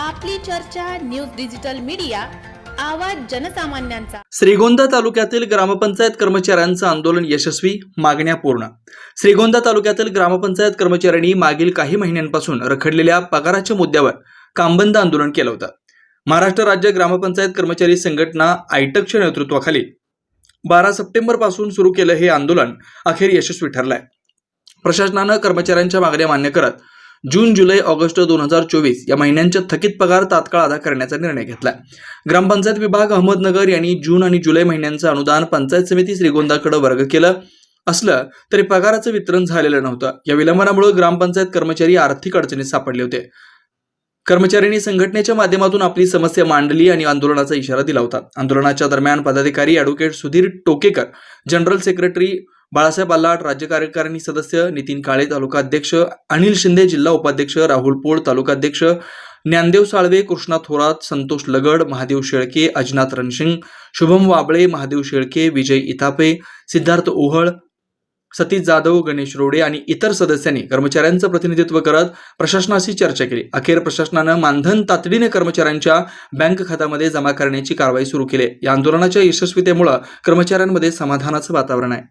आपली चर्चा news digital media आवाज जनसामान्यांचा. श्रीगोंदा तालुक्यातील ग्रामपंचायत कर्मचाऱ्यांचं आंदोलन यशस्वी मागण्या पूर्ण. श्रीगोंदा तालुक्यातील ग्रामपंचायत कर्मचाऱ्यांनी मागील काही महिन्यांपासून रखडलेल्या पगाराच्या मुद्द्यावर कामबंद आंदोलन केलं होतं. महाराष्ट्र राज्य ग्रामपंचायत कर्मचारी संघटना आयटकच्या नेतृत्वाखाली बारा सप्टेंबरपासून सुरू केलं हे आंदोलन अखेर यशस्वी ठरलंय. प्रशासनानं कर्मचाऱ्यांच्या मागण्या मान्य करत जून जुलै ऑगस्ट दोन हजार चोवीस या महिन्यांच्या थकीत पगार तात्काळ अदा करण्याचा निर्णय घेतला ग्रामपंचायत विभाग अहमदनगर यांनी जून आणि जुलै महिन्यांचं अनुदान पंचायत समिती श्रीगोंदाकडे वर्ग केलं असलं तरी पगाराचं वितरण झालेलं नव्हतं. या विलंबनामुळे ग्रामपंचायत कर्मचारी आर्थिक अडचणीत सापडले होते. कर्मचाऱ्यांनी संघटनेच्या माध्यमातून आपली समस्या मांडली आणि आंदोलनाचा इशारा दिला होता. आंदोलनाच्या दरम्यान पदाधिकारी advocate Sudhir Tokekar general secretary Balasaheb Allat राज्य कार्यकारिणी सदस्य नितीन काळे तालुका अध्यक्ष अनिल शिंदे जिल्हा उपाध्यक्ष राहुल पोळ तालुकाध्यक्ष ज्ञानदेव साळवे कृष्णा थोरात संतोष लगड महादेव शेळके अजनाथ रणसिंग शुभम वाबळे महादेव शेळके विजय इथापे सिद्धार्थ ओहळ सतीश जाधव गणेश रोडे आणि इतर सदस्यांनी कर्मचाऱ्यांचं प्रतिनिधित्व करत प्रशासनाशी चर्चा केली. अखेर प्रशासनानं मानधन तातडीने कर्मचाऱ्यांच्या बँक खात्यामध्ये जमा करण्याची कारवाई सुरू केली. या आंदोलनाच्या यशस्वीतेमुळे कर्मचाऱ्यांमध्ये समाधानाचं वातावरण आहे.